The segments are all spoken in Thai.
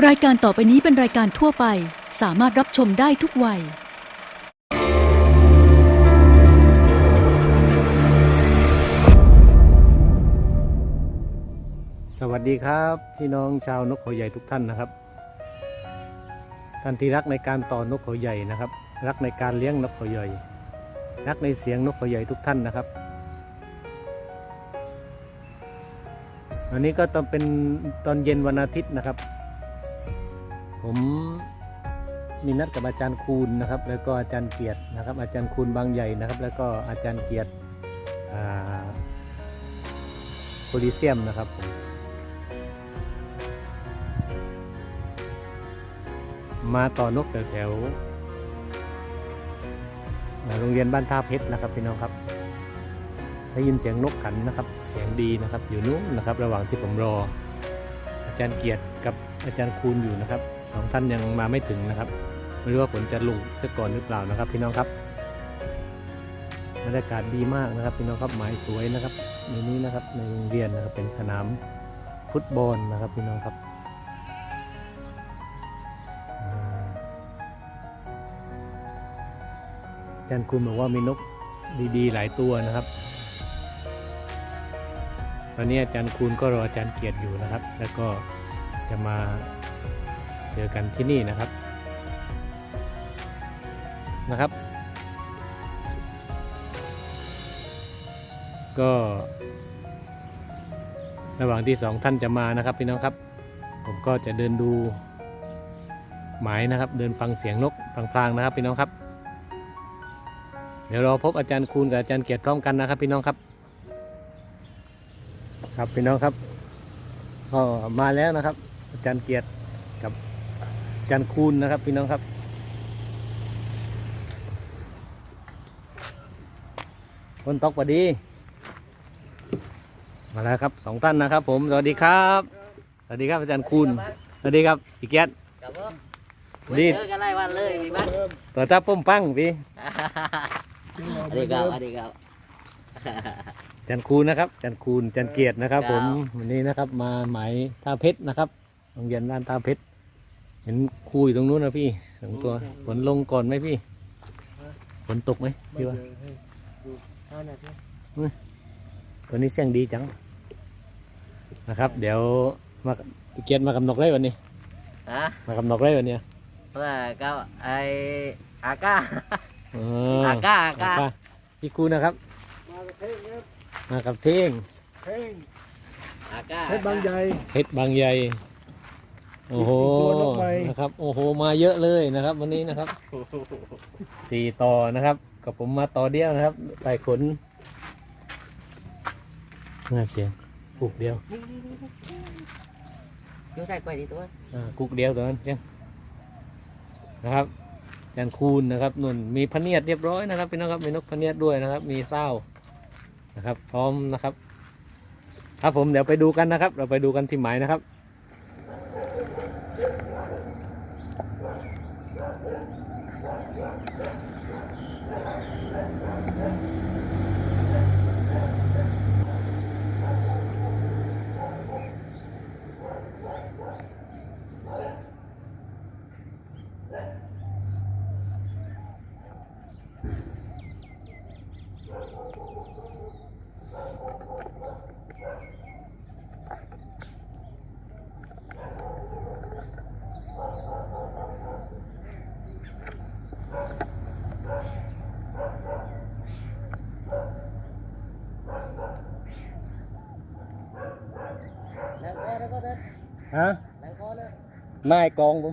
รายการต่อไปนี้เป็นรายการทั่วไป สามารถรับชมได้ทุกวัย สวัสดีครับพี่น้องชาวนกเขาใหญ่ทุกท่านนะครับ ท่านที่รักในการต่อนกเขาใหญ่นะครับ รักในการเลี้ยงนกเขาใหญ่ รักในเสียงนกเขาใหญ่ทุกท่านนะครับวันนี้ก็ตองเป็นตอนเย็นวันอาทิตย์นะครับ ผมมีนัดกับอาจารย์คูณนะครับ แล้วก็อาจารย์เกียรตินะครับ อาจารย์คูณบางใหญ่นะครับ แล้วก็อาจารย์เกียรติโพลิเซียมนะครับผมมาต่อนกแถวแถวๆโรงเรียนบ้านท่าเพชรนะครับพี่น้องครับได้ยินเสียงนกขันนะครับ เสียงดีนะครับอยู่นู้นนะครับ ระหว่างที่ผมรอ อาจารย์เกียรติกับอาจารย์คูณอยู่นะครับ สองท่านยังมาไม่ถึงนะครับ ไม่รู้ว่าฝนจะลงซะก่อนหรือเปล่านะครับ พี่น้องครับบรรยากาศดีมากนะครับ พี่น้องครับหมายสวยนะครับ ในนี้นะครับในโรงเรียนนะครับเป็นสนามฟุตบอลนะครับ พี่น้องครับอ่าอาจารย์คุณบอกว่ามีนกดีๆ หลายตัวนะครับ ตอนนี้อาจารย์คุณก็รออาจารย์เกียรติอยู่นะครับ แล้วก็จะมา เจอกันที่นี่นะครับนะครับ ก็ ระหว่างที่สองท่านจะมานะครับพี่น้องครับ ผมก็จะเดินดูหมายนะครับ เดินฟังเสียงนกพลางๆนะครับ พี่น้องครับ เดี๋ยวรอพบอาจารย์คูณกับอาจารย์เกียรติพร้อมกันนะครับ พี่น้องครับ ครับพี่น้องครับก็มาแล้วนะครับ อาจารย์เกียรติ จารย์คูณนะครับพี่น้องครับ คนตกพอดี มาแล้วครับสองท่านนะครับผม สวัสดีครับ สวัสดีครับอาจารย์คูณ สวัสดีครับพี่เกียรติครับผมดีเจอกันหลายวันเลยพี่บ้านต่อตาป้มปังพี่สวัสดีครับสวัสดีครับจันคูณนะครับ จันคูณจันเกียรตินะครับครับผมวันนี้นะครับมาหมายท่าเพชรนะครับโรงเรียนบ้านท่าเพชร เห็นครูอยู่ตรงนู้นนะพี่สองตัวฝนลงก่อนไหมพี่ฝนตกไหมพี่ว่าเอาหน่อยสิวันนี้เสียงดีจังนะครับ เดี๋ยวมาพี่เกียรติมากับนกเลยวันนี้ฮะมากับนกเลยวันเนี้ยว่าก็ไออาก้าอ๋ออาก้าอาก้าอะพี่ครูนะครับมากับเท่งครับมากับเท่งเท่งอาก้าเพชรบางใหญ่เพชรบางใหญ่ โอ้โหตัวนกใหม่นะครับ โอ้โห มาเยอะเลยนะครับ วันนี้นะครับสี่ต่อนะครับ กับผมมาต่อเดียวนะครับไต่ขนน่าเสียงกุกเดียวยุ่งใส่กล้วยดีตัวอ่ากุกเดียวตัวนั้นเพียงนะครับยันคูณนะครับนุ่นมีพะเนียดเรียบร้อยนะครับพี่น้องครับมีนกพะเนียดด้วยนะครับ มีเศร้านะครับ พร้อมนะครับ ครับผมเดี๋ยวไปดูกันนะครับ เราไปดูกันที่หมายนะครับ ฮะแล้วก็นะนายกองผ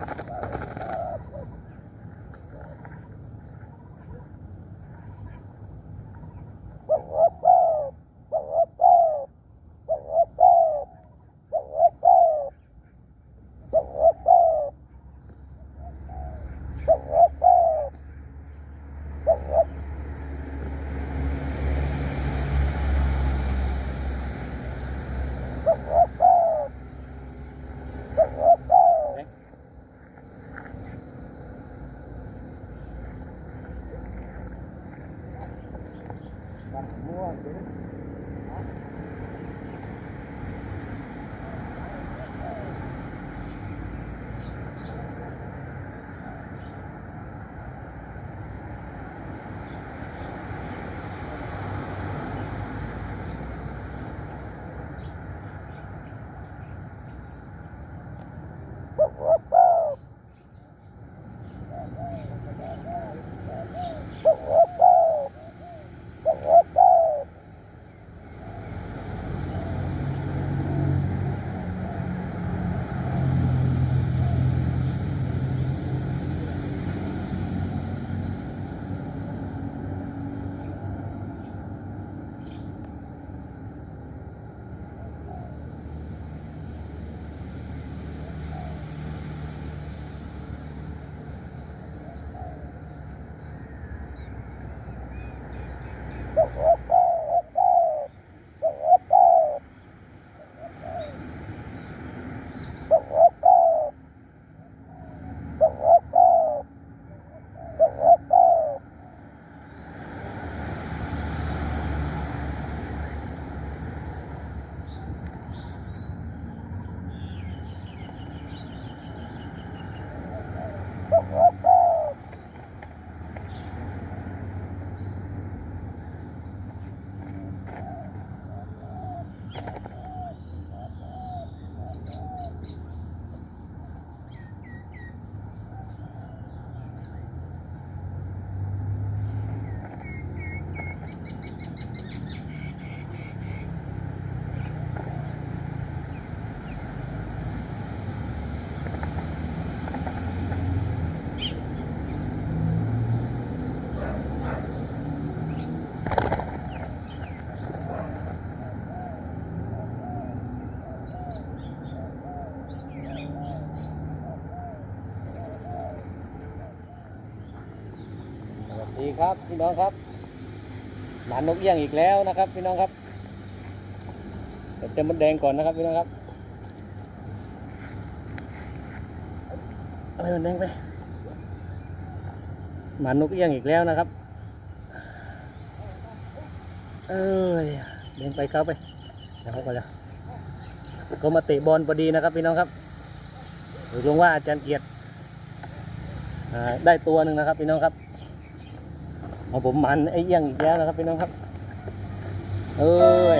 Thank you. สวัส ดีครับพี่น้องครับหมานนกเอี้ยงอีกแล้วนะครับ พี่น้องครับเดี๋ยวจะมดแดงก่อนนะครับพี่น้องครับอะไรมันแดงไปหมานกเอี้ยงอีกแล้วนะครับ เอ้ยเดินไปเข้าไปเดี๋ยวเขาก็จะก็มาเตะบอลพอดีนะครับพี่น้องครับหรือลงว่าอาจารย์เกียรติได้ตัวหนึ่งนะครับพี่น้องครับ เอาผมมันไอ้เอี้ยงอีกแล้วนะครับพี่น้องครับ เอ้ย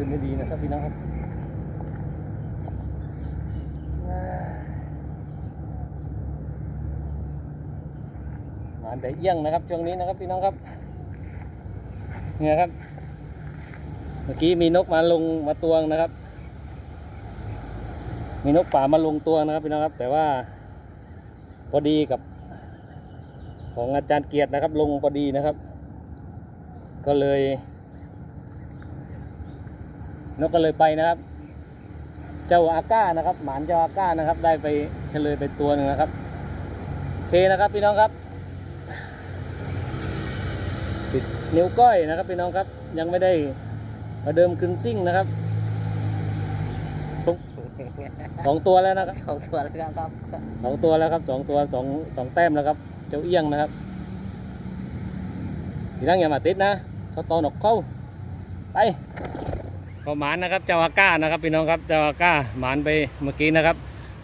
ขึ้นได้ดีนะครับพี่น้องครับหานแต่เอี้ยงนะครับช่วงนี้นะครับพี่น้องครับเนี่ยครับ เมื่อกี้มีนกมาลงมาตวงนะครับ มีนกป่ามาลงตัวนะครับพี่น้องครับ แต่ว่าพอดีกับของอาจารย์เกียรตินะครับ ลงพอดีนะครับ ก็เลย นกก็เลยไปนะครับ เจ้าอาก้านะครับ หมานเจ้าอาก้านะครับ ได้ไปเฉลยไปตัวหนึ่งนะครับโอเคนะครับพี่น้องครับปิดนิ้วก้อยนะครับพี่น้องครับ ยังไม่ได้ประเดิมคืนซิ่งนะครับสองตัวแล้วนะครับสองตัวแล้วครับสองตัวแล้วครับสองตัวสองสองแต้มแล้วครับ เจ้าเอี้ยงนะครับทีนั่งอย่ามาติดนะเขาตอนออกเข้าไป ก็หมานนะครับเจ้าอาก้านะครับพี่น้องครับเจ้าอาก้าหมานไปเมื่อกี้นะครับ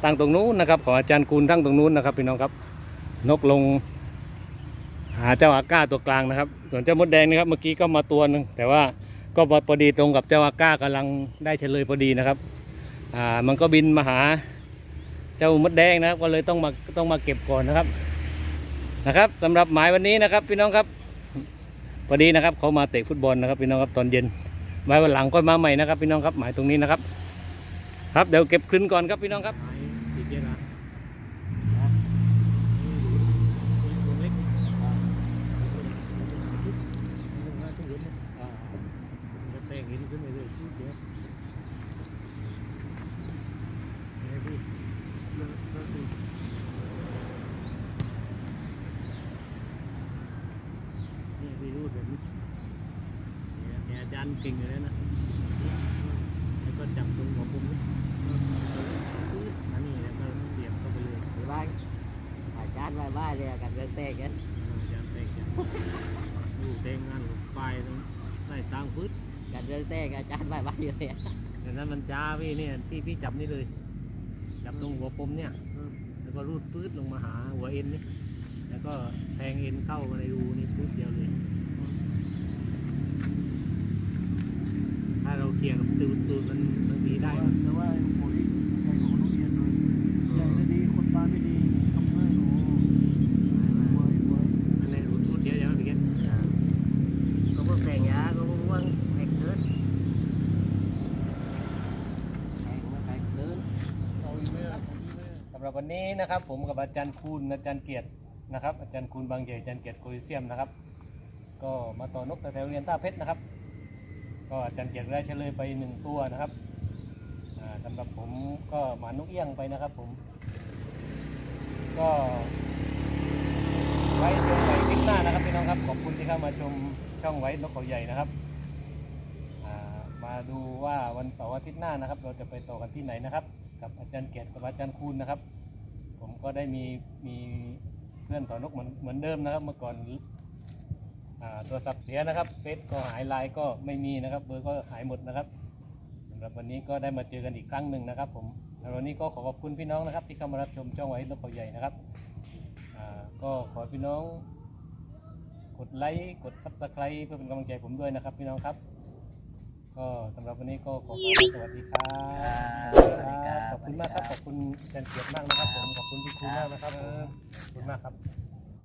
ตั้งตรงนู้นนะครับของอาจารย์กูลตั้งตรงนู้นนะครับพี่น้องครับนกลง หาเจ้าอาก้าตัวกลางนะครับ ส่วนเจ้ามดแดงนะครับเมื่อกี้ก็มาตัวหนึงแต่ว่าก็พอดีตรงกับเจ้าอาก้ากำลังได้เฉลยพอดีนะครับอ่ามันก็บินมาหาเจ้ามดแดงนะครับ ก็เลยต้องมาต้องมาเก็บก่อนนะครับนะครับสำหรับหมายวันนี้นะครับ พี่น้องครับพอดีนะครับเขามาเตะฟุตบอลนะครับพี่น้องครับตอนเย็น หมายวันหลังก็มาใหม่นะครับพี่น้องครับหมายตรงนี้นะครับ ครับเดี๋ยวเก็บคลึนก่อนครับพี่น้องครับนี่พี่รูดแบบนี้ เนี่ยอาจารย์เก่งอยู่แล้วนะ แล้วก็จับตรงหัวปุ่มนี่อันนี้แล้วก็เสียบเข้าไปเลย Thì ba à chán vai vai đi cạnh gần tê chứ อาจารย์เตะกันดูเตะงานไฟตรงใต้ตางพื้น cạnh gần tê cả chán vai vai vậy แต่นั้นมันช้าพี่เนี่ยพี่พี่จับนี่เลย จับตรงหัวปมเนี่ย แล้วก็รูดปื๊ดลงมาหาหัวเอ็นนี่ แล้วก็แทงเอ็นเข้ามาในรูนี่ปื๊ดเดียวเลย ถ้าเราเกี่ยวกับตูดตูดมันมันมีได้ แต่ว่าโอ้ยใหญ่กว่าคนโรงเรียนหน่อยใหญ่ไม่ดีคนบ้านไม่ดีทำง่ายหนูไว้ไว้อันนี้รูดรูดเยวเดียวพี่เกศ có có đèn giá có có quăng đèn lớn đèn nó đèn lớn เอาอีกไหมอะเอาอีกไหมสำหรับวันนี้นะครับ ผมกับอาจารย์คูณอาจารย์เกียรตินะครับ อาจารย์คูณบางใหญ่อาจารย์เกียรติโคลิเซียมนะครับ ก็มาต่อนกแถวๆโรงเรียนท่าเพชรนะครับ ก็อาจารย์เกียรติได้เฉลยไปหนึ่งตัวนะครับอ่าสำหรับผมก็หมานกเอี้ยงไปนะครับผม ก็ไว้ชมไปคลิปหน้านะครับพี่น้องครับ ขอบคุณที่เข้ามาชมช่องไว้นกเขาใหญ่นะครับมาดูว่าวันเสาร์อาทิตย์หน้านะครับ เราจะไปต่อกันที่ไหนนะครับ กับอาจารย์เกียรติกับอาจารย์คูณนะครับ ผมก็ได้มีมีเพื่อนต่อนกเหมือนเหมือนเดิมนะครับ เมื่อก่อน โทรศัพท์เสียนะครับเฟซก็หายไลน์ก็ไม่มีนะครับ เบอร์ก็หายหมดนะครับสำหรับวันนี้ก็ได้มาเจอกันอีกครั้งหนึ่งนะครับ ผมแล้ววันนี้ก็ขอขอบคุณพี่น้องนะครับ ที่เข้ามารับชมช่องไว้นกเขาใหญ่นะครับอ่าก็ขอให้พี่น้อง กดไลค์กดซับสไครต์เพื่อเป็นกำลังใจผมด้วยนะครับ พี่น้องครับ ก็สำหรับวันนี้ก็ขอขอบคุณสวัสดีครับสวัสดีครับขอบคุณมากครับขอบคุณอาจารย์เกียรติมากนะครับผมขอบคุณพี่คุณมากนะครับผมขอบคุณมากครับ